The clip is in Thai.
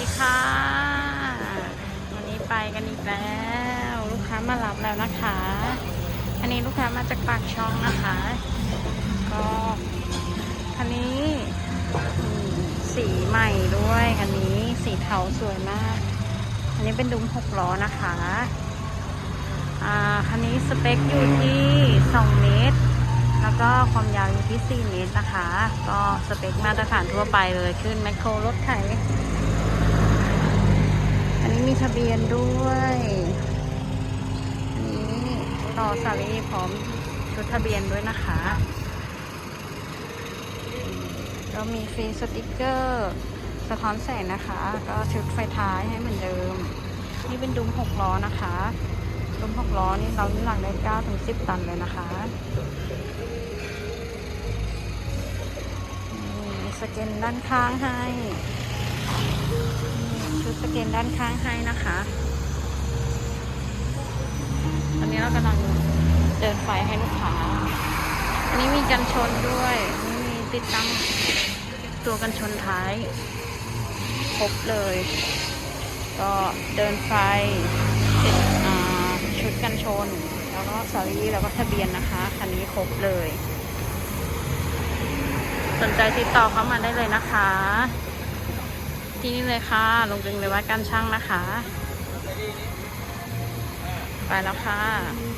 ดีค่ะ วันนี้ไปกันอีกแล้ว ลูกค้ามารับแล้วนะคะ อันนี้ลูกค้ามาจากปากช่องนะคะ ก็คันนี้สีใหม่ด้วยคันนี้สีเทาสวยมาก อันนี้เป็นดุมหกล้อนะคะอ่าคันนี้สเปคอยู่ที่2เมตร แล้วก็ความยาวอยู่ที่ 4 เมตรนะคะ ก็สเปคมาตรฐานทั่วไปเลย ขึ้นแมคโครรถไถอันนี้มีทะ เบียนด้วยนี้ต่อสาลีพร้อมชุดทะเบียนด้วยนะคะ ก็มีฟรีสติกเกอร์สะท้อนแสงนะคะ ก็ชุดไฟท้ายให้เหมือนเดิม นี่เป็นดุมหกล้อนะคะดุมหกล้อนี่เราน้ำหนักได้9ถึง10ตันเลยนะคะนี่สเกนด้านข้างให้ สเกนด้านข้างให้นะคะ ตอนนี้เรากำลังเดินไฟให้ลูกค้า อันนี้มีกันชนด้วยนี่มีติดตั้งตัวกันชนท้าย ครบเลย ก็เดินไฟติดชุดกันชน แล้วก็สารีแล้วก็ทะเบียนนะคะ คันนี้ครบเลย สนใจติดต่อเข้ามาได้เลยนะคะ ที่นี่เลยค่ะ ลงจึงเลยว่าการช่างนะคะ ไปแล้วค่ะ